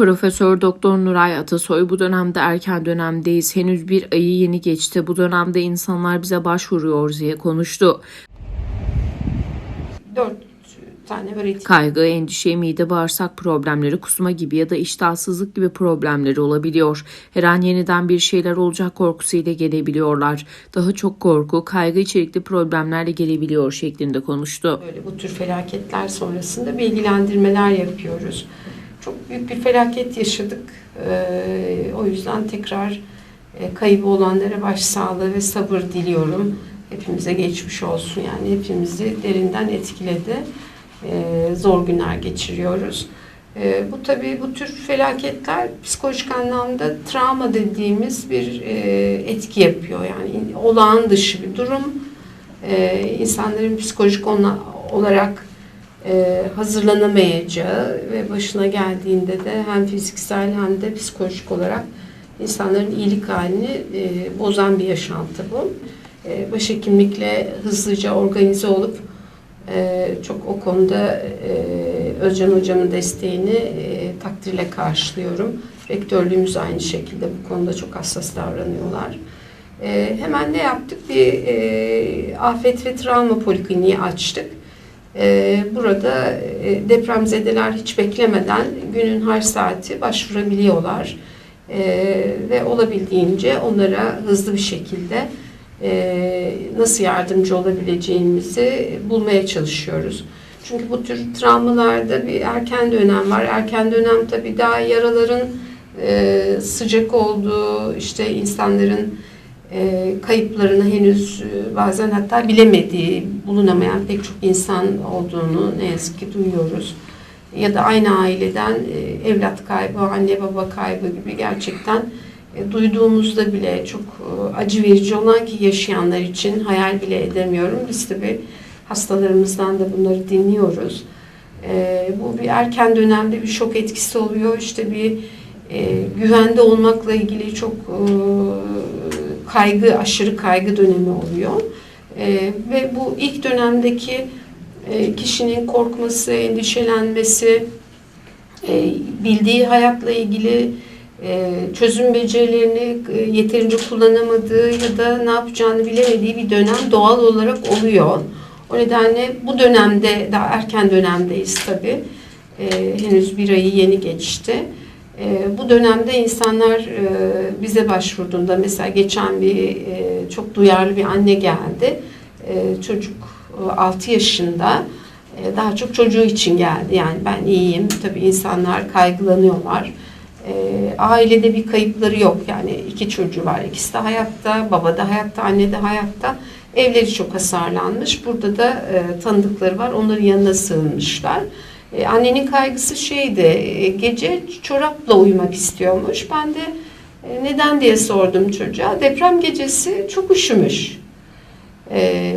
Profesör Doktor Nuray Atasoy bu dönemde erken dönemdeyiz. Henüz bir ayı yeni geçti. Bu dönemde insanlar bize başvuruyor diye konuştu. Dört tane öğretim Kaygı, endişe, mide bağırsak problemleri, kusma gibi ya da iştahsızlık gibi problemleri olabiliyor. Her an yeniden bir şeyler olacak korkusuyla gelebiliyorlar. Daha çok korku, kaygı içerikli problemlerle gelebiliyor şeklinde konuştu. böyle bu tür felaketler sonrasında bilgilendirmeler yapıyoruz. Çok büyük bir felaket yaşadık. Ee, o yüzden tekrar e, kaybı olanlara başsağlığı ve sabır diliyorum. Hepimize geçmiş olsun yani hepimizi derinden etkiledi. Ee, zor günler geçiriyoruz. Ee, bu tabii bu tür felaketler psikolojik anlamda travma dediğimiz bir e, etki yapıyor. Yani olağan dışı bir durum. Ee, insanların psikolojik ona- olarak e, hazırlanamayacağı ve başına geldiğinde de hem fiziksel hem de psikolojik olarak insanların iyilik halini e, bozan bir yaşantı bu. E, başhekimlikle hızlıca organize olup e, çok o konuda e, Özcan Hocam'ın desteğini e, takdirle karşılıyorum. Rektörlüğümüz aynı şekilde bu konuda çok hassas davranıyorlar. E, hemen ne yaptık? Bir e, afet ve travma polikliniği açtık. E, burada e, depremzedeler hiç beklemeden günün her saati başvurabiliyorlar. E, ve olabildiğince onlara hızlı bir şekilde e, nasıl yardımcı olabileceğimizi bulmaya çalışıyoruz. Çünkü bu tür travmalarda bir erken dönem var. Erken dönem tabii daha yaraların e, sıcak olduğu, işte insanların e, kayıplarını henüz e, bazen hatta bilemediği, bulunamayan pek çok insan olduğunu ne yazık ki duyuyoruz. Ya da aynı aileden e, evlat kaybı, anne baba kaybı gibi gerçekten e, duyduğumuzda bile çok e, acı verici olan ki yaşayanlar için hayal bile edemiyorum. Biz tabii hastalarımızdan da bunları dinliyoruz. E, bu bir erken dönemde bir şok etkisi oluyor. İşte bir e, güvende olmakla ilgili çok e, kaygı, aşırı kaygı dönemi oluyor. E, ve bu ilk dönemdeki e, kişinin korkması, endişelenmesi, e, bildiği hayatla ilgili e, çözüm becerilerini e, yeterince kullanamadığı ya da ne yapacağını bilemediği bir dönem doğal olarak oluyor. O nedenle bu dönemde, daha erken dönemdeyiz tabii. E, henüz bir ayı yeni geçti. E, bu dönemde insanlar e, bize başvurduğunda, mesela geçen bir e, çok duyarlı bir anne geldi. E, çocuk e, 6 yaşında. E, daha çok çocuğu için geldi. Yani ben iyiyim. Tabii insanlar kaygılanıyorlar. E, ailede bir kayıpları yok. Yani iki çocuğu var. İkisi de hayatta. Baba da hayatta, anne de hayatta. Evleri çok hasarlanmış. Burada da e, tanıdıkları var. Onların yanına sığınmışlar. E, annenin kaygısı şeydi. e, gece çorapla uyumak istiyormuş. Ben de e, neden diye sordum çocuğa. Deprem gecesi çok üşümüş. Ee,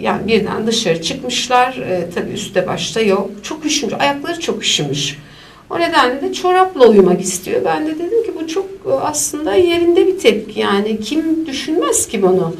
yani birden dışarı çıkmışlar. Ee, tabii üstte başta yok. Çok üşümüş. Ayakları çok üşümüş. O nedenle de çorapla uyumak istiyor. Ben de dedim ki bu çok e, aslında yerinde bir tepki. Yani kim düşünmez ki bunu?